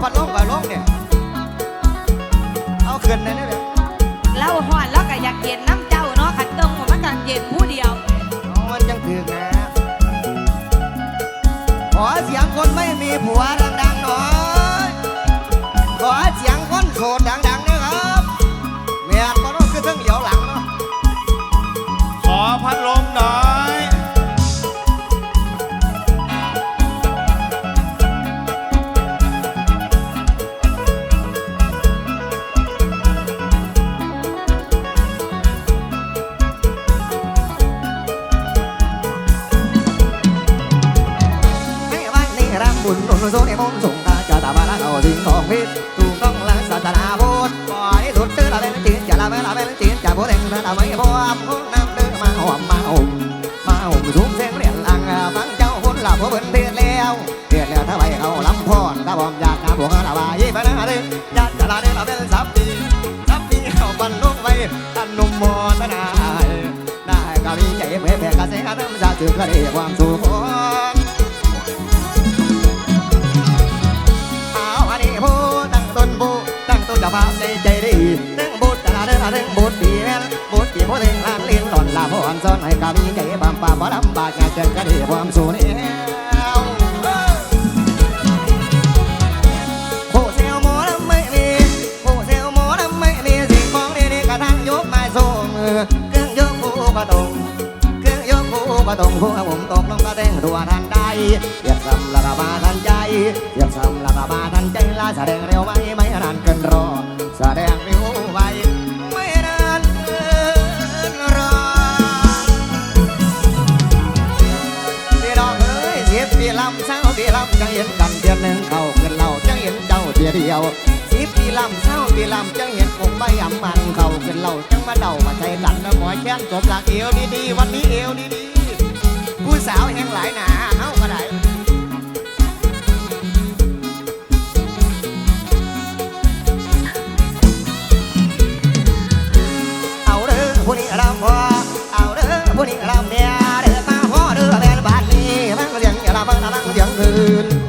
พัดลมกับลมเนี่ยเอาขึ้นเลยเนี่ยเดี๋ยวเล่าหอนแล้วก็อยากเย็นน้ำเจ้าเนาะขันตรงมันก็เย็นผู้เดียวเอามันยังถึกนะขอเสียงคนไม่มีผัวดังๆหน่อ กระเดีความสุขเอาอันนี้ผู้ตั้งต้นผู้ตั้งต้นจะพาในใจดีตั้งบุตรละเด้อตั้งบุตรดีแม่บุตรดีผู้ถึงลานเลี้ยงหล่อนลาผู้อันซ้อนให้กามีใจบำปาบ่ลำบากงานเจอกันดีความสูนี่ผู้ ต้องผู้ผมตกลงก็เด้งตัวทันใดเหยียบซ้ำล้วก็มาทันใจเหยียบซ้ำล้วก็มาทันใจลาแสดงเร็วไม่ไม่นานเกินรอ แสดงริ้วไวไม่นานเกินรอพี่น้องเอ้ยเสียพี่ลำเศร้าพี่ลำจังเห็นกันเดือนหนึ่งเข้าเกินเราจังเห็นเจ้าเดียวเดียวสิบพี่ลำเศร้าพี่ลำจังเห็นคงใบยำมันเข้าเกินเราจังมาเดามาใช้กันแล้วหมอยแค้นจบหลักเอวดีๆวันนี้เอวดีๆ ผู้สาวแห่งหลายหนาเฮาก็ได้เอาเด้อผู้นี้รำพอเอาเด้อผู้นี้รำเนี่ยเด้อมาพ่อเด้อแม่นบาดนี้มันเสียงอย่าละมันละมันเสียงคืน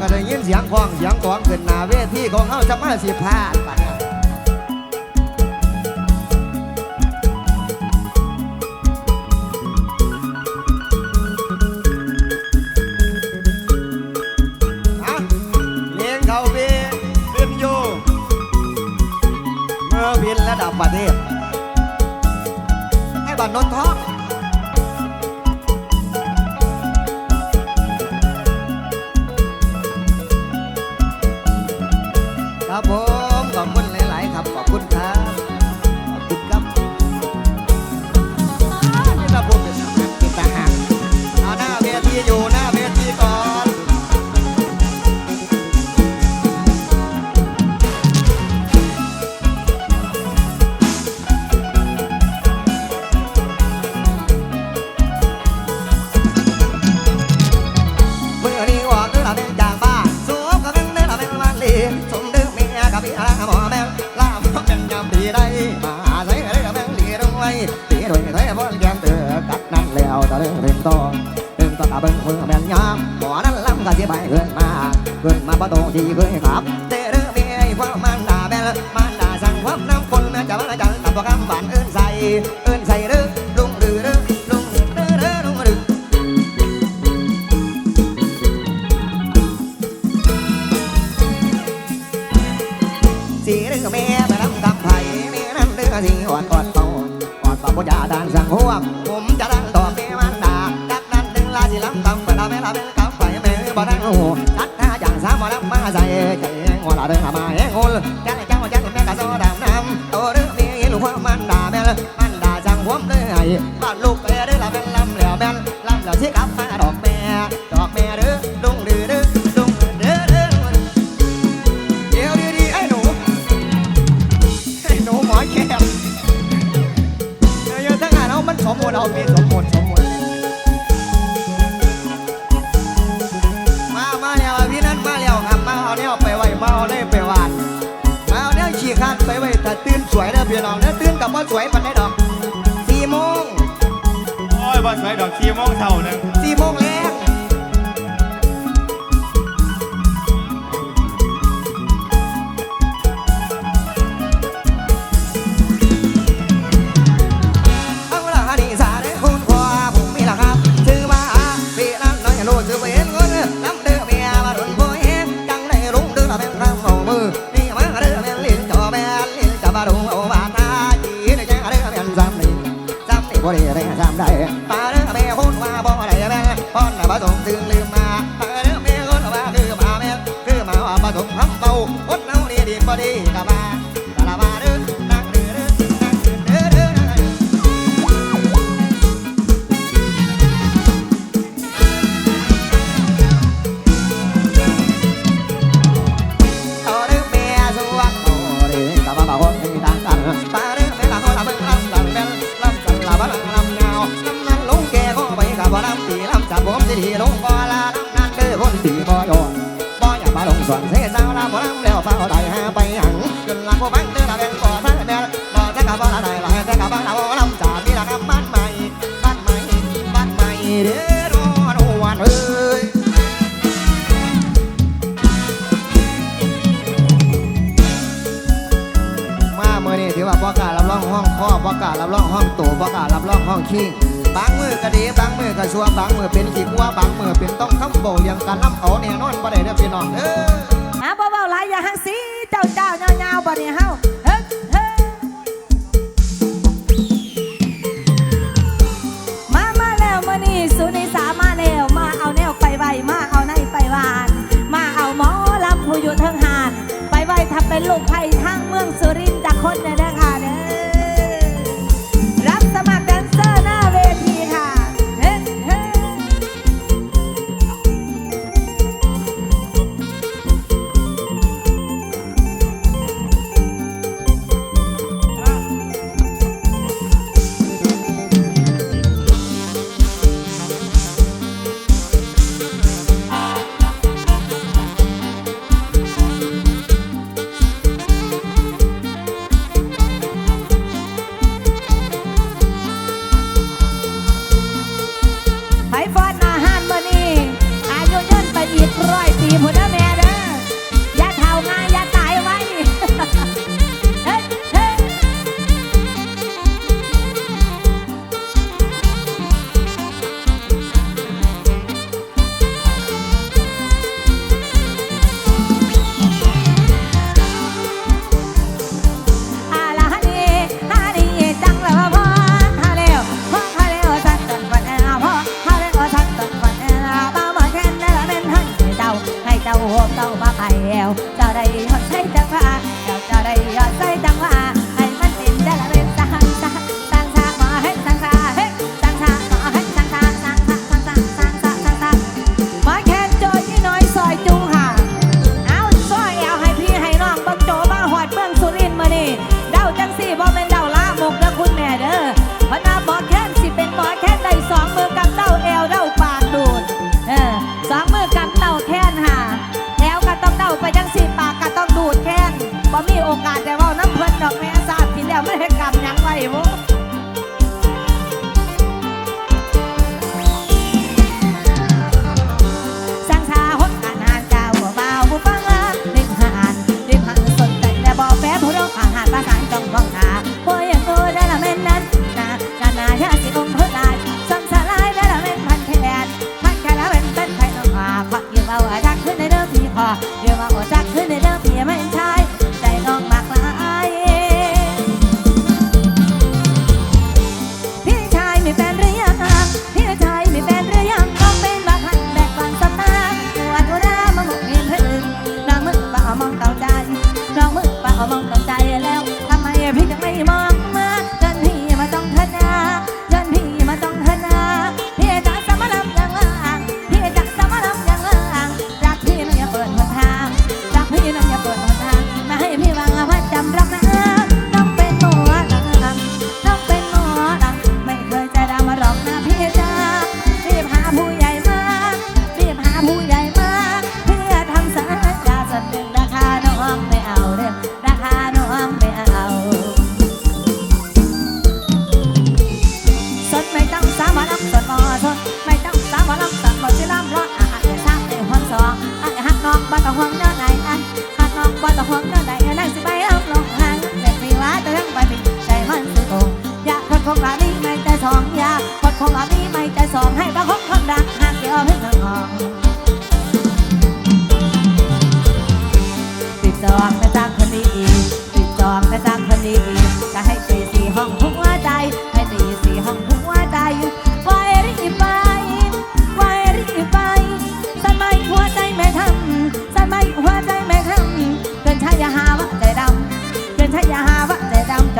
ก็ได้ยินเสียงพ้องเสียงของขึ้นหน้าเวทีของเฮาจะมาสิพลาดปะเนี่ย sabor. มียกับพี่อาหมอแมงลาบเป็นยำดีได้มาใส่อะไรกับแมงลีด้วยตีด้วยไม่ใช่พ่อแกมเตือกัดนั่นแล้วตะเรื่องเรื่องต่อเรื่องก็ตาเบิ่งมือแม่นยามหมอนั้นลำก็สิไปเกินมาเกินมาบ่ตรงที่เครับเตอเรือเมียความมันดาแม่นมันดาสั่งความน้ำคนแม่จะมาจังกับบ่คำหวานเอิ้นใส่ สีอ่อนอ่อนเป่าอ่อนเป่าพุจาดานสังหัวผมจะดันต่อแม่มันดาดักนั้นถึงลาสิลำตังไปลาแม่ลาเป็นกำไผ่แม่บ่ดังหูตัดหน้าอย่างสามมาลำมาใส่ใจหัวลาเดินมาแหงหลจังจังจังแก พี่น้องเนี่ยตื่นกับว่าสวยปันได้ดอกสี่โมงโอ้ยบ่สวยดอกชีโมงเท่านึงสี่โมงแรง พ่อนี้ถือว่าประกล้ารับรองห้องข้อประกล้ารับรองห้องโตประกล้ารับรองห้องขี้บางมือก็ดีบางมือก็ชัวบางมือเป็นขี้กัวบางมือเป็นต้องคำโบเรียงกันล้ำเอาแน่นอนบ่ได้เด้อพี่น้องเด้อหาบ่เว้าหลายอย่าหักสีเจ้าเจ้ายาวๆบ่นี่เฮาเฮ้ยเฮ้ยมามาแล้วมื้อนี้สุนิสามาแล้วมาเอาแนวไปไวมาเอาในไปหวาน มาเอาหมอลำผู้อยู่ทิงหานไปไวทำเป็นลูกไผ่ทางเมืองสุรินทร์จากคนเด้อ เจ้าหวมเจ้ามาไข่เอวจะได้หอดใช้จัง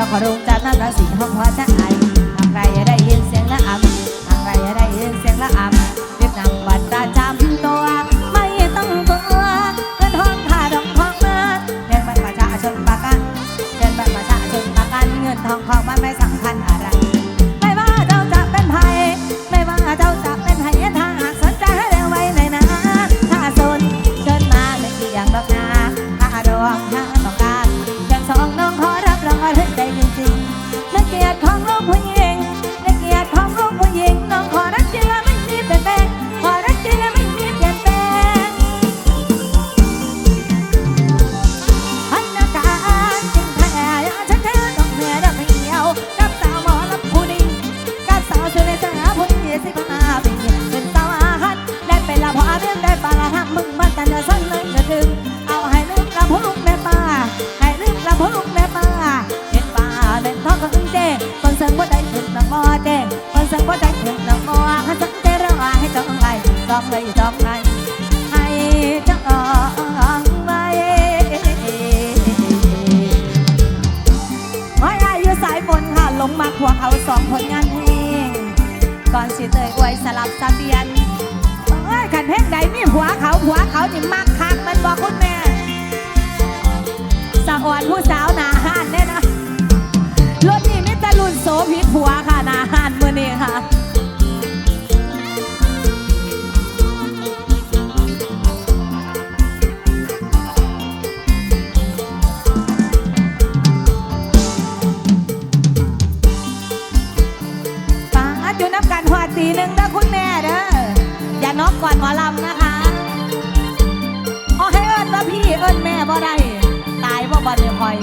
ดอกขรุงจากนั้นรังสีห้องพอจะอาย องผลงานเพลง ก่อนสิเตยอวยสลับสะเตียนเอ้ยขันเพลงใดมีหัวเขาหัวเขานิมักคักมันบอกคุณแม่สะออนผู้สาวนาหันแน่นะรุ่นนี้มิตรลุนโสพิษหัวค่ะนาหันมือนี้ค่ะ ก่อนหมอลำนะคะขอให้เอิญว่าพี่เอิญแม่บ่ได้ ตายบ่บ่ได้คอย